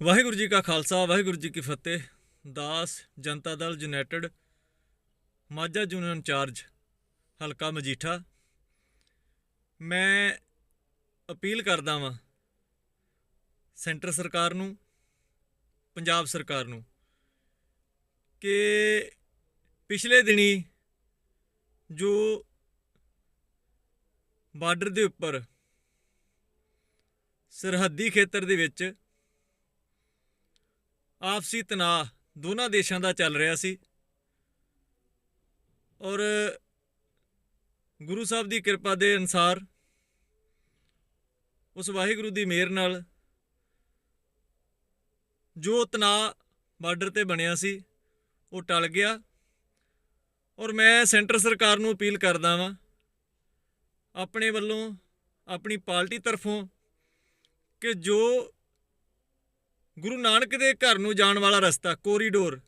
ਵਾਹਿਗੁਰੂ ਜੀ ਕਾ ਖਾਲਸਾ, ਵਾਹਿਗੁਰੂ ਜੀ ਕੀ ਫਤਿਹ। ਦਾਸ Janata Dal United, Majha junior incharge, ਹਲਕਾ ਮਜੀਠਾ। ਮੈਂ ਅਪੀਲ ਕਰਦਾ ਵਾਂ ਸੈਂਟਰ ਸਰਕਾਰ ਨੂੰ, ਪੰਜਾਬ ਸਰਕਾਰ ਨੂੰ, ਕਿ ਪਿਛਲੇ ਦਿਨੀ ਜੋ ਬਾਰਡਰ ਦੇ ਉੱਪਰ ਸਰਹੱਦੀ ਖੇਤਰ ਦੇ ਵਿੱਚ ਆਪਸੀ ਤਣਾਅ ਦੋਨਾਂ ਦੇਸ਼ਾਂ ਦਾ ਚੱਲ ਰਿਹਾ ਸੀ। ਔਰ ਗੁਰੂ ਸਾਹਿਬ ਦੀ ਕਿਰਪਾ ਦੇ ਅਨਸਾਰ ਉਸ ਵਾਹਿਗੁਰੂ ਦੀ ਮਿਹਰ ਨਾਲ ਜੋ ਤਣਾਅ ਬਾਰਡਰ ਤੇ ਬਣਿਆ ਸੀ, ਉਹ ਟਲ ਗਿਆ। ਔਰ ਮੈਂ ਸੈਂਟਰ ਸਰਕਾਰ ਨੂੰ ਅਪੀਲ ਕਰਦਾ ਵਾਂ, ਆਪਣੇ ਵੱਲੋਂ ਆਪਣੀ ਪਾਰਟੀ ਤਰਫੋਂ ਕਿ ਜੋ ਗੁਰੂ ਨਾਨਕ ਦੇ ਘਰ ਨੂੰ ਜਾਣ ਵਾਲਾ ਰਸਤਾ ਕੋਰੀਡੋਰ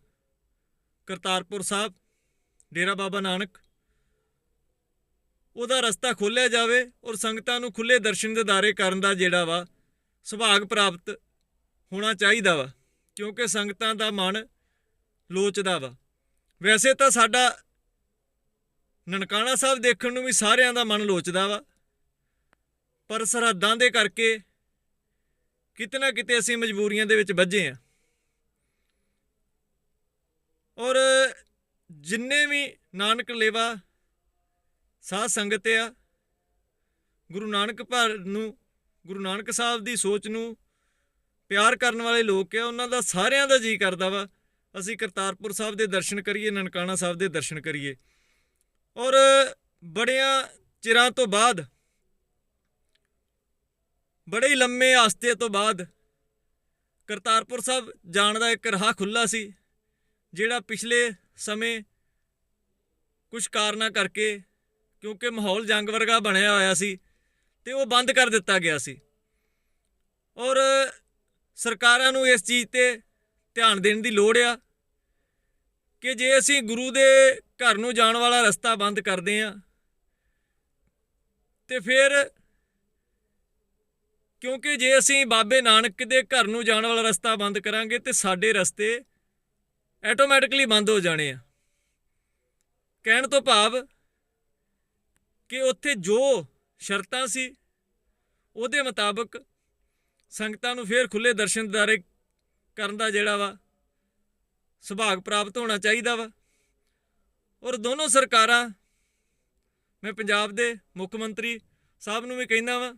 ਕਰਤਾਰਪੁਰ ਸਾਹਿਬ, ਡੇਰਾ ਬਾਬਾ ਨਾਨਕ। ਉਹਦਾ ਰਸਤਾ ਖੋਲ੍ਹਿਆ ਜਾਵੇ ਔਰ ਸੰਗਤਾਂ ਨੂੰ ਖੁੱਲੇ ਦਰਸ਼ਨ ਦਿਦਾਰੇ ਕਰਨ ਦਾ ਜਿਹੜਾ ਵਾ, ਸੁਭਾਗ ਪ੍ਰਾਪਤ ਹੋਣਾ ਚਾਹੀਦਾ ਵਾ, ਕਿਉਂਕਿ ਸੰਗਤਾਂ ਦਾ ਮਨ ਲੋਚਦਾ ਵਾ। ਵੈਸੇ ਤਾਂ ਸਾਡਾ ਨਨਕਾਣਾ ਸਾਹਿਬ ਦੇਖਣ ਨੂੰ ਵੀ ਸਾਰਿਆਂ ਦਾ ਮਨ ਲੋਚਦਾ ਵਾ, ਪਰ ਸਰਹੱਦਾਂ ਦੇ ਕਰਕੇ ਕਿਤੇ ਨਾ ਕਿਤੇ ਅਸੀਂ ਮਜਬੂਰੀਆਂ ਦੇ ਵਿੱਚ ਵੱਜੇ ਆ ਔਰ ਜਿੰਨੇ ਵੀ ਨਾਨਕ ਲੇਵਾ ਸਾਧ ਸੰਗਤ ਆ, ਗੁਰੂ ਨਾਨਕ ਭਰ ਨੂੰ, ਗੁਰੂ ਨਾਨਕ ਸਾਹਿਬ ਦੀ ਸੋਚ ਨੂੰ ਪਿਆਰ ਕਰਨ ਵਾਲੇ ਲੋਕ ਆ, ਉਹਨਾਂ ਦਾ ਸਾਰਿਆਂ ਦਾ ਜੀ ਕਰਦਾ ਵਾ, ਅਸੀਂ ਕਰਤਾਰਪੁਰ ਸਾਹਿਬ ਦੇ ਦਰਸ਼ਨ ਕਰੀਏ, ਨਨਕਾਣਾ ਸਾਹਿਬ ਦੇ ਦਰਸ਼ਨ ਕਰੀਏ। ਔਰ ਬੜਿਆਂ ਚਿਰਾਂ ਤੋਂ ਬਾਅਦ ਬੜੇ ਹੀ ਲੰਮੇ ਆਸਤੇ ਤੋਂ ਬਾਅਦ ਕਰਤਾਰਪੁਰ ਸਾਹਿਬ ਜਾਣ ਦਾ ਇੱਕ ਰਾਹ ਖੁੱਲਾ ਸੀ, ਜਿਹੜਾ ਪਿਛਲੇ ਸਮੇਂ ਕੁਝ ਕਾਰਨਾਂ ਕਰਕੇ ਕਿਉਂਕਿ ਮਾਹੌਲ ਜੰਗ ਵਰਗਾ ਬਣਿਆ ਹੋਇਆ ਸੀ ਤੇ ਉਹ ਬੰਦ ਕਰ ਦਿੱਤਾ ਗਿਆ ਸੀ। ਔਰ ਸਰਕਾਰਾਂ ਨੂੰ ਇਸ ਚੀਜ਼ ਤੇ ਧਿਆਨ ਦੇਣ ਦੀ ਲੋੜ ਆ ਕਿ ਜੇ ਅਸੀਂ ਗੁਰੂ ਦੇ ਘਰ ਨੂੰ ਜਾਣ ਵਾਲਾ ਰਸਤਾ ਬੰਦ ਕਰਦੇ ਆ ਤੇ ਫਿਰ ਕਿਉਂਕਿ ਜੇ ਅਸੀਂ ਬਾਬੇ ਨਾਨਕ ਦੇ ਘਰ ਨੂੰ ਜਾਣ ਵਾਲਾ ਰਸਤਾ ਬੰਦ ਕਰਾਂਗੇ ਤੇ ਸਾਡੇ ਰਸਤੇ ਆਟੋਮੈਟਿਕਲੀ ਬੰਦ ਹੋ ਜਾਣੇ ਆ। ਕਹਿਣ ਤੋਂ ਭਾਵ ਕਿ ਉੱਥੇ ਜੋ ਸ਼ਰਤਾਂ ਸੀ, ਉਹਦੇ ਮੁਤਾਬਕ ਸੰਗਤਾਂ ਨੂੰ ਫੇਰ ਖੁੱਲੇ ਦਰਸ਼ਨ ਦਿਦਾਰੇ ਕਰਨ ਦਾ ਜਿਹੜਾ ਵਾ, ਸੁਭਾਗ ਪ੍ਰਾਪਤ ਹੋਣਾ ਚਾਹੀਦਾ ਵਾ। ਔਰ ਦੋਨੋਂ ਸਰਕਾਰਾਂ, ਮੈਂ ਪੰਜਾਬ ਦੇ ਮੁੱਖ ਮੰਤਰੀ ਸਾਹਿਬ ਨੂੰ ਵੀ ਕਹਿੰਦਾ ਵਾਂ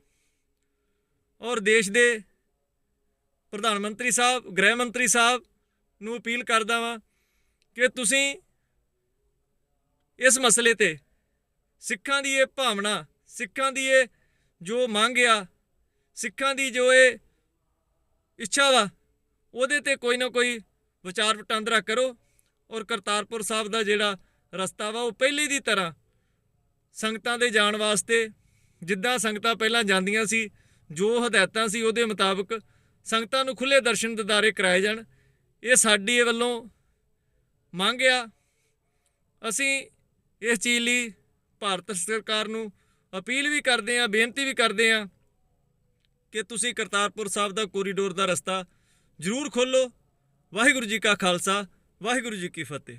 ਔਰ ਦੇਸ਼ ਦੇ ਪ੍ਰਧਾਨ ਮੰਤਰੀ ਸਾਹਿਬ, ਗ੍ਰਹਿ ਮੰਤਰੀ ਸਾਹਿਬ ਨੂੰ ਅਪੀਲ ਕਰਦਾ ਵਾਂ ਕਿ ਤੁਸੀਂ ਇਸ ਮਸਲੇ ਤੇ ਸਿੱਖਾਂ ਦੀ ਇਹ ਭਾਵਨਾ, ਸਿੱਖਾਂ ਦੀ ਇਹ ਜੋ ਮੰਗ ਆ, ਸਿੱਖਾਂ ਦੀ ਜੋ ਇਹ ਇੱਛਾ ਵਾ, ਉਹਦੇ ਤੇ ਕੋਈ ਨਾ ਕੋਈ ਵਿਚਾਰ ਵਟਾਂਦਰਾ ਕਰੋ ਔਰ ਕਰਤਾਰਪੁਰ ਸਾਹਿਬ ਦਾ ਜਿਹੜਾ ਰਸਤਾ ਵਾ, ਉਹ ਪਹਿਲੀ ਦੀ ਤਰ੍ਹਾਂ ਸੰਗਤਾਂ ਦੇ ਜਾਣ ਵਾਸਤੇ, ਜਿੱਦਾਂ ਸੰਗਤਾਂ ਪਹਿਲਾਂ ਜਾਂਦੀਆਂ ਸੀ ਜੋ ਹਦਾਇਤਾਂ ਸੀ ਉਹਦੇ ਮੁਤਾਬਕ ਸੰਗਤਾਂ ਨੂੰ ਖੁੱਲੇ ਦਰਸ਼ਨ ਦਿਦਾਰੇ ਕਰਾਏ ਜਾਣ। ਇਹ ਸਾਡੀ ਵੱਲੋਂ ਮੰਗ ਆ। ਅਸੀਂ ਇਸ ਚੀਜ਼ ਲਈ ਭਾਰਤ ਸਰਕਾਰ ਨੂੰ ਅਪੀਲ ਵੀ ਕਰਦੇ ਆ ਬੇਨਤੀ ਵੀ ਕਰਦੇ ਆ ਕਿ ਤੁਸੀਂ ਕਰਤਾਰਪੁਰ ਸਾਹਿਬ ਦਾ ਕੋਰੀਡੋਰ ਦਾ ਰਸਤਾ ਜ਼ਰੂਰ ਖੋਲੋ ਵਾਹਿਗੁਰੂ ਜੀ ਕਾ ਖਾਲਸਾ, ਵਾਹਿਗੁਰੂ ਜੀ ਕੀ ਫਤਿਹ।